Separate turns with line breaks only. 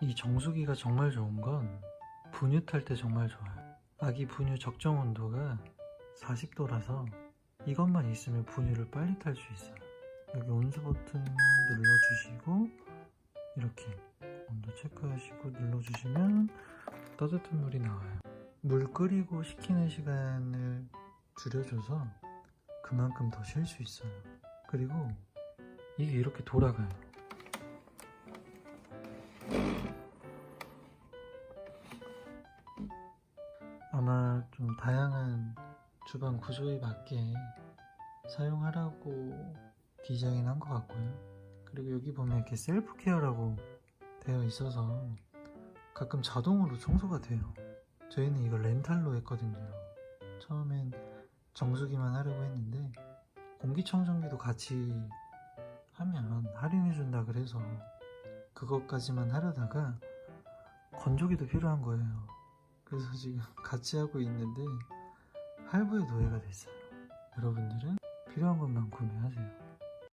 이 정수기가 정말 좋은 건 분유 탈 때 정말 좋아요. 아기 분유 적정 온도가 40도라서 이것만 있으면 분유를 빨리 탈 수 있어요. 여기 온수 버튼 눌러주시고 이렇게 온도 체크하시고 눌러주시면 따뜻한 물이 나와요. 물 끓이고 식히는 시간을 줄여줘서 그만큼 더 쉴 수 있어요. 그리고 이게 이렇게 돌아가요. 아마 좀 다양한 주방 구조에 맞게 사용하라고 디자인한 것 같고요. 그리고 여기 보면 이렇게 셀프 케어라고 되어 있어서 가끔 자동으로 청소가 돼요. 저희는 이걸 렌탈로 했거든요. 처음엔 정수기만 하려고 했는데 공기청정기도 같이 하면 할인해준다 그래서 그것까지만 하려다가 건조기도 필요한 거예요. 그래서 지금 같이 하고 있는데 할부에 노예가 됐어요. 여러분들은 필요한 것만 구매하세요.